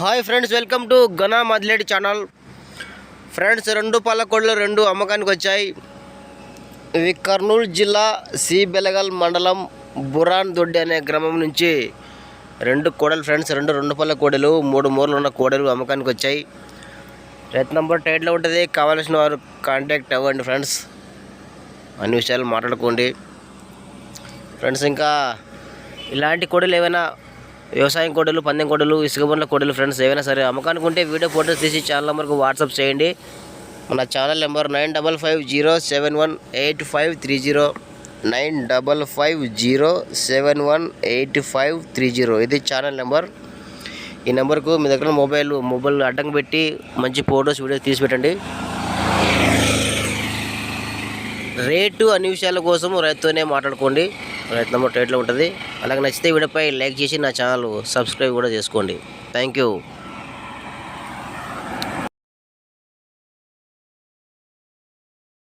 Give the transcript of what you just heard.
Hi friends welcome to Gana Madileti channel. Friends రెండు పళ్ళ రెండు అమ్మకానికి వచ్చాయి. ఇవి కర్నూలు జిల్లా సి బెలగల్ మండలం బురాన్ దొడ్డి అనే గ్రామం నుంచి రెండు కోడలు ఫ్రెండ్స్ రెండు రెండు పళ్ళ కోడలు మూడు మూరలు ఉన్న కోడలు అమ్మకానికి వచ్చాయి. రైతు నంబర్ టైట్లో ఉంటుంది కావాల్సిన వారు కాంటాక్ట్ అవ్వండి ఫ్రెండ్స్. అన్ని విషయాలు మాట్లాడుకోండి. ఫ్రెండ్స్ ఇంకా ఇలాంటి కోడలు ఏమైనా వ్యవసాయం కోడలు పందెం కోడలు ఇసుక బండ్ల కోడలు ఫ్రెండ్స్ ఏమైనా సరే అమ్మకానికి ఉంటే వీడియో ఫోటోస్ తీసి ఛానల్ నెంబర్కి వాట్సాప్ చేయండి. మన channel number nine double five zero seven one eight five three zero nine double five zero seven one eight five three zero ఇది ఛానల్ నెంబర్ ఈ నెంబర్కు మీ దగ్గర మొబైల్ మొబైల్ అడ్డం పెట్టి మంచి ఫొటోస్ వీడియోస్ తీసి పెట్టండి. రేటు అన్ని విషయాల కోసం రైతుతోనే మాట్లాడుకోండి. రైతు నెంబర్ ఉంటుంది? అలాగే నచ్చితే వీడియోపై లైక్ చేసి నా ఛానల్ సబ్స్క్రైబ్ కూడా చేసుకోండి. Thank you.